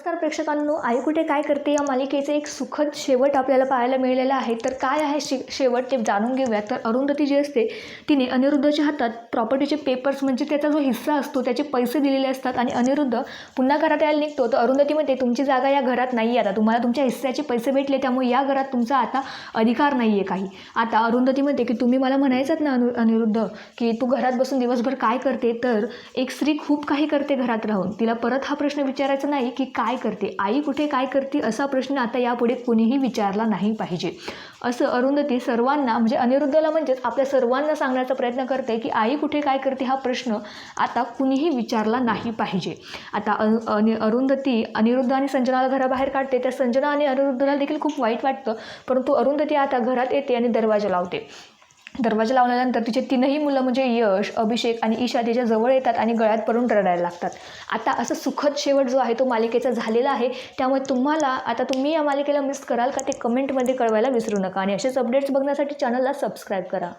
नमस्कार प्रेक्षकांनो आई कुठे काय करते या मालिकेचे एक सुखद शेवट आपल्याला पाहायला मिळालेला आहे. तर काय आहे शे शेवट ते जाणून घेऊया तर अरुंधती जी असते तिने अनिरुद्धच्या हातात प्रॉपर्टीचे पेपर्स म्हणजे त्याचा जो हिस्सा असतो त्याचे पैसे दिलेले असतात आणि अनिरुद्ध पुन्हा घरात यायला निघतो. तर अरुंधतीमध्ये तुमची जागा या घरात नाही आहे आता. तुम्हाला तुमच्या हिस्स्याचे पैसे भेटले त्यामुळे या घरात तुमचा आता अधिकार नाही आहे काही. आता अरुंधतीमध्ये की तुम्ही मला म्हणायचात ना अनु अनिरुद्ध की तू घरात बसून दिवसभर काय करते? तर एक स्त्री खूप काही करते घरात राहून. तिला परत हा प्रश्न विचारायचा नाही की काय काय करते? आई कुठे काय करते? असा प्रश्न आता यापुढे कुणीही विचारला नाही पाहिजे. असं अरुंधती सर्वांना म्हणजे अनिरुद्धला म्हणजेच आपल्या सर्वांना सांगण्याचा प्रयत्न करते की आई कुठे काय करते हा प्रश्न आता कुणीही विचारला नाही पाहिजे. आता अ अनि अरुंधती अनिरुद्ध आणि संजनाला घराबाहेर काढते. त्या संजना आणि अनिरुद्धला देखील खूप वाईट वाटतं. परंतु अरुंधती आता घरात येते आणि दरवाजा लावते. दरवाजा लावल्यानंतर तिचे तीनही मुलं म्हणजे यश अभिषेक आणि ईशा तिच्या जवळ येतात आणि गळ्यात पडून रडायला लागतात. आता असं सुखद शेवट जो आहे तो मालिकेचा झालेला आहे. त्यामुळे तुम्हाला आता तुम्ही या मालिकेला मिस कराल का ते कमेंटमध्ये कळवायला विसरू नका. आणि असेच अपडेट्स बघण्यासाठी चॅनलला सबस्क्राईब करा.